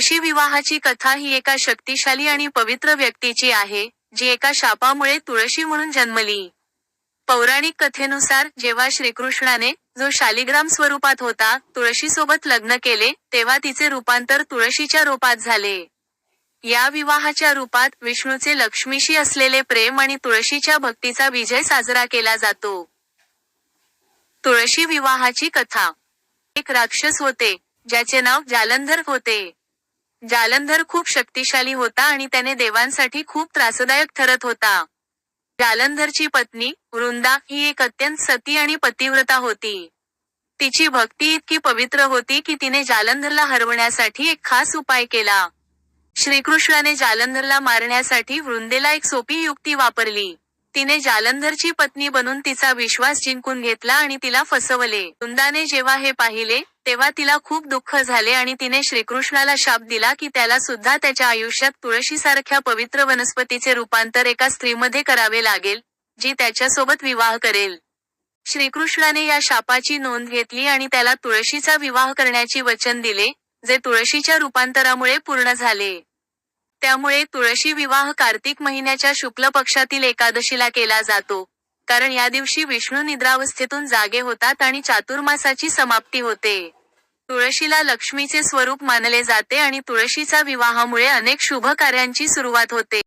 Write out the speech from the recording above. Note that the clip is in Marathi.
तुळशी विवाहाची कथा ही एका शक्तिशाली आणि पवित्र व्यक्तीची आहे जी एका शापामुळे तुळशी म्हणून जन्मली. पौराणिक कथेनुसार जेव्हा श्रीकृष्णाने जो शालिग्राम स्वरूपात होता तुळशीसोबत लग्न केले तेव्हा तिचे रूपांतर तुळशीच्या रूपात झाले. या विवाहाच्या रूपात विष्णूचे लक्ष्मीशी असलेले प्रेम आणि तुळशीच्या भक्तीचा विजय साजरा केला जातो. तुळशी विवाहाची कथा. एक राक्षस होते ज्याचे नाव जालंधर होते. जालंधर खूप शक्तिशाली होता आणि त्याने देवांसाठी खूप त्रासदायक ठरत होता. जालंधरची पत्नी वृंदा ही एक अत्यंत सती आणि पतिव्रता होती. तिची भक्ती इतकी पवित्र होती की तिने जालंधरला हरवण्यासाठी एक खास उपाय केला. श्रीकृष्णाने जालंधरला मारण्यासाठी वृंदेला एक सोपी युक्ती वापरली. तिने जालंधरची पत्नी बनून तिचा विश्वास जिंकून घेतला आणि तिला फसवले. वृंदाने जेव्हा हे पाहिले तेव्हा तिला खूप दुःख झाले आणि तिने श्रीकृष्णाला शाप दिला की त्याला सुद्धा त्याच्या आयुष्यात तुळशीसारख्या पवित्र वनस्पतीचे रूपांतर एका स्त्रीमध्ये करावे लागेल जी त्याच्यासोबत विवाह करेल. श्रीकृष्णाने या शापाची नोंद घेतली आणि त्याला तुळशीचा विवाह करण्याची वचन दिले जे तुळशीच्या रूपांतरामुळे पूर्ण झाले. त्यामुळे तुळशी विवाह कार्तिक महिन्याच्या शुक्ल पक्षातील एकादशीला केला जातो. कारण या दिवशी विष्णू निद्रावस्थेतून जागे होतात आणि चातुर्मासाची समाप्ती होते. तुळशीला लक्ष्मीचे स्वरूप मानले जाते आणि तुळशीचा विवाहामुळे अनेक शुभ कार्यांची सुरुवात होते.